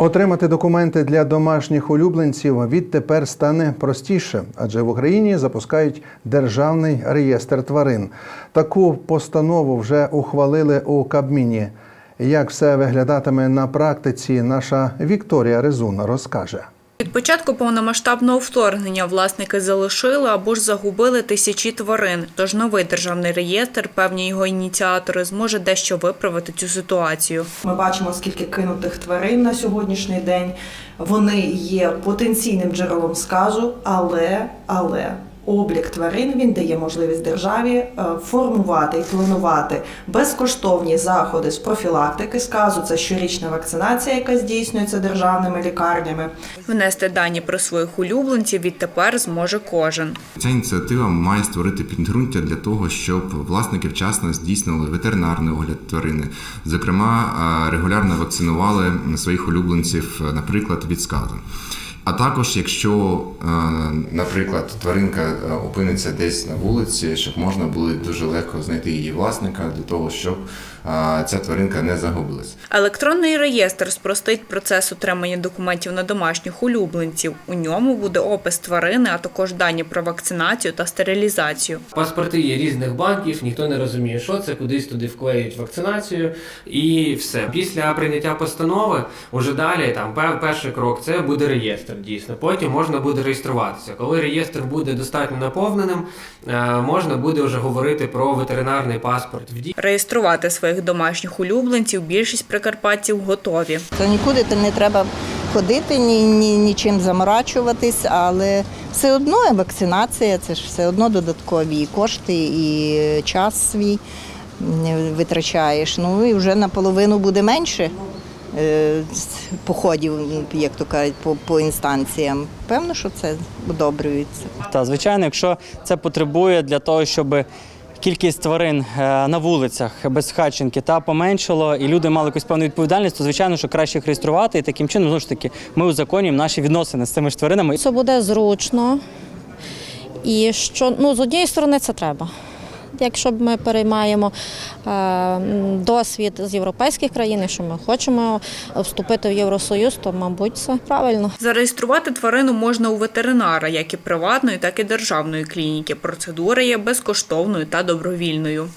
Отримати документи для домашніх улюбленців відтепер стане простіше, адже в Україні запускають державний реєстр тварин. Таку постанову вже ухвалили у Кабміні. Як все виглядатиме на практиці, наша Вікторія Резун розкаже. Від початку повномасштабного вторгнення власники залишили або ж загубили тисячі тварин. Тож новий державний реєстр, певні його ініціатори, зможе дещо виправити цю ситуацію. Ми бачимо, скільки кинутих тварин на сьогоднішній день. Вони є потенційним джерелом сказу, але, але облік тварин він дає можливість державі е, формувати і планувати безкоштовні заходи з профілактики сказу. Це щорічна вакцинація, яка здійснюється державними лікарнями. Внести дані про своїх улюбленців відтепер зможе кожен. Ця ініціатива має створити підґрунтя для того, щоб власники вчасно здійснили ветеринарний огляд тварини. Зокрема, е, регулярно вакцинували своїх улюбленців, наприклад, від сказу. А також, якщо, е, наприклад, тваринка е, опиниться десь на вулиці, щоб можна було дуже легко знайти її власника для того, щоб е, ця тваринка не загубилась. Електронний реєстр спростить процес отримання документів на домашніх улюбленців. У ньому буде опис тварини, а також дані про вакцинацію та стерилізацію. Паспорти є різних банків, ніхто не розуміє, що це, кудись туди вклеюють вакцинацію і все. Після прийняття постанови, уже далі там перший крок це буде реєстр. Дійсно, потім можна буде реєструватися. Коли реєстр буде достатньо наповненим, е, можна буде вже говорити про ветеринарний паспорт в. Реєструвати своїх домашніх улюбленців більшість прикарпатців готові. То нікуди то не треба ходити, ні, ні, нічим заморачуватись, але все одно вакцинація це ж все одно додаткові і кошти, і час свій м, витрачаєш. Ну і вже наполовину буде менше походів, як то кажуть, по, по інстанціям. Певно, що це одобрюється. Та звичайно, якщо це потребує для того, щоб кількість тварин е, на вулицях без хатченки та поменшало, і люди мали якусь певну відповідальність, то звичайно, що краще їх реєструвати, і таким чином знову ж таки ми узаконюємо наші відносини з цими ж тваринами. Це буде зручно. І що ну, з однієї сторони це треба. Якщо б ми переймаємо е, досвід з європейських країн, що ми хочемо вступити в Євросоюз, то мабуть це правильно. Зареєструвати тварину можна у ветеринара, як і приватної, так і державної клініки. Процедура є безкоштовною та добровільною.